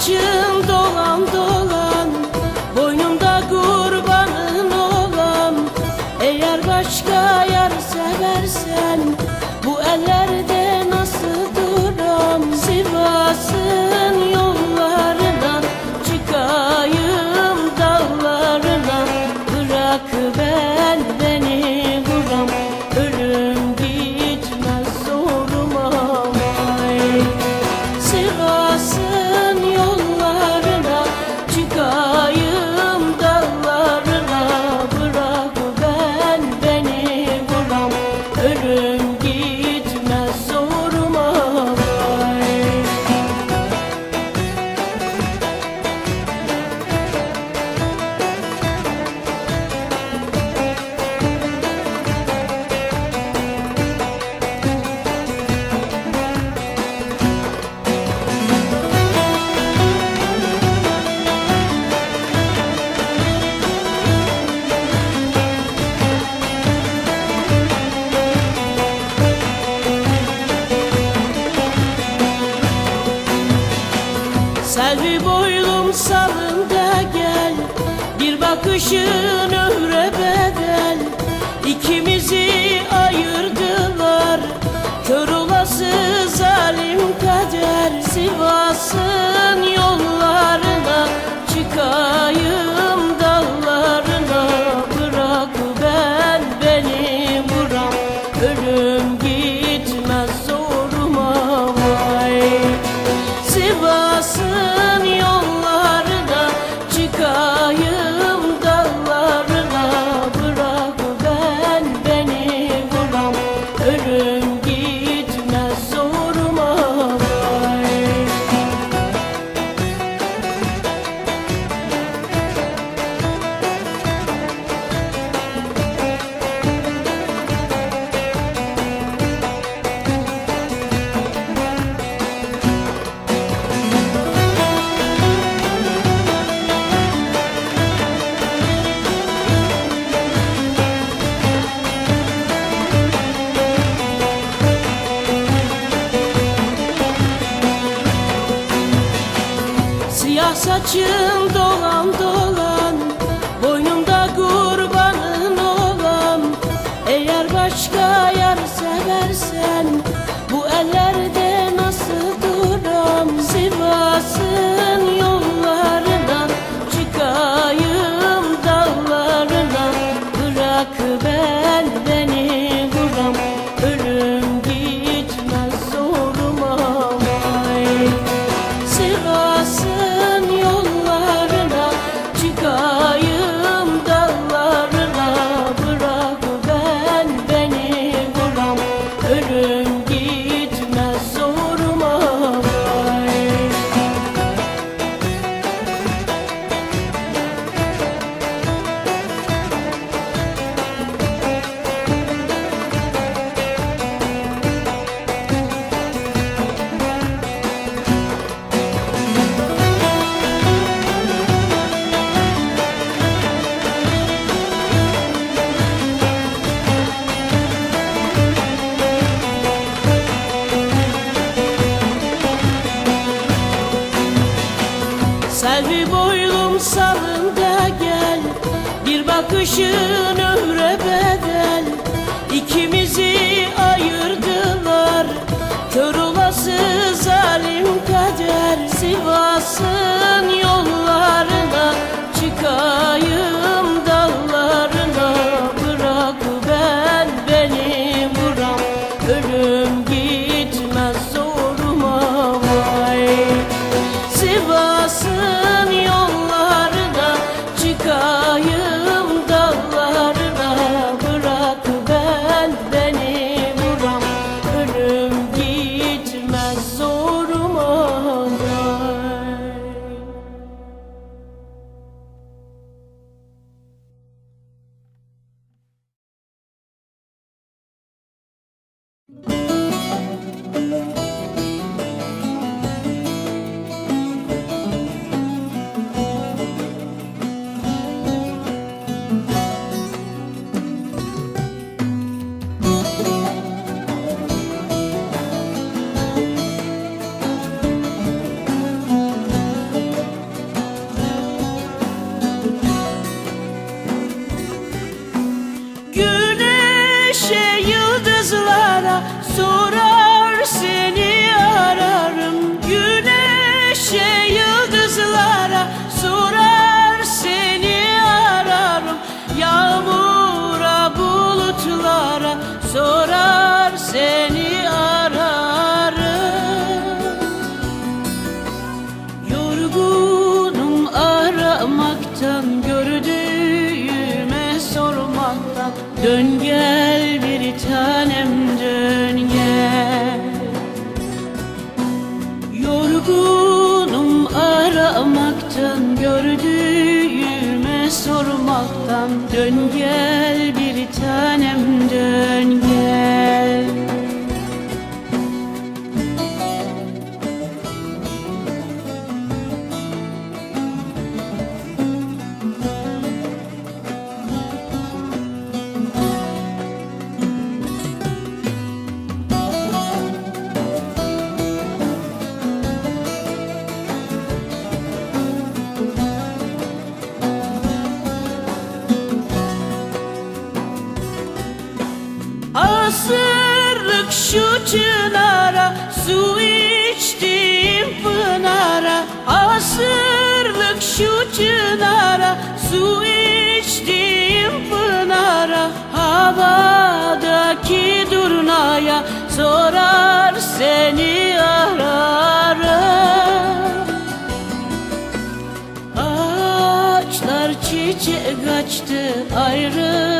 Saçım dolan dolan Boynumda kurbanın olan. Eğer başka yar seversen Bu ellerde nasıl duram? Sivas'ın Kışın ömre bedel. İkimizi ayırdılar. Kör olası zalim kader. Sivas'ın yollarına çıkayım. Saçım dolan dolan. Selvi boylum sağında gel Bir bakışın ömre bedel. İkimizi ayırdılar Kör olası zalim kader. Sivas'ın yollarına çıkayım. seni sormaktan Dön gel bir tanem dön. gel Asırlık şu çınara Su içtim pınara. Asırlık şu çınara Su içtim pınara. Havadaki durnaya Sorar seni ararım. Ağaçlar çiçek açtı kavuştu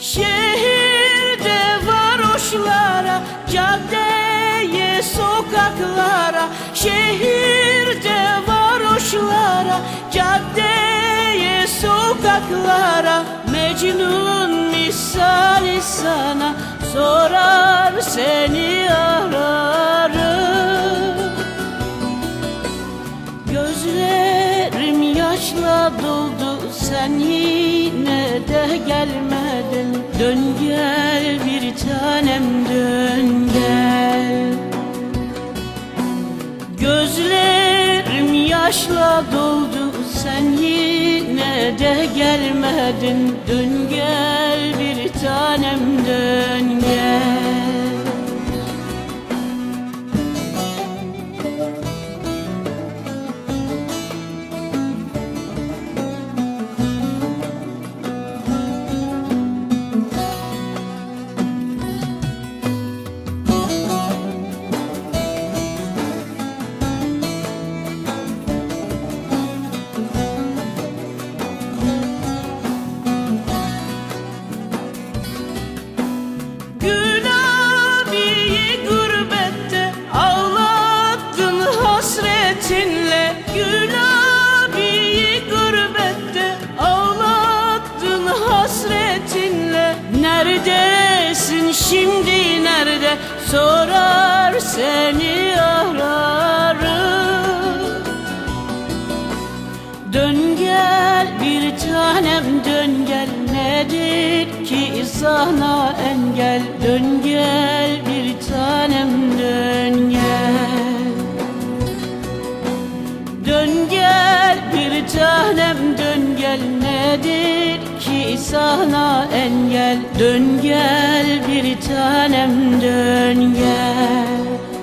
Şehirde varoşlara, caddeye, sokaklara Şehirde varoşlara, caddeye, sokaklara. Mecnun misali sana sorar seni ararım. Gözlerim yaşla doldu sen yine de gelmedin. Dön gel bir tanem dön gel. Gözlerim yaşla doldu. Sen yine de gelmedin. Dön gel bir tanem dön gel nedir ki sana engel Dön gel bir tanem dön gel. Dön gel bir tanem dön gel nedir ki sana engel. Dön gel bir tanem dön gel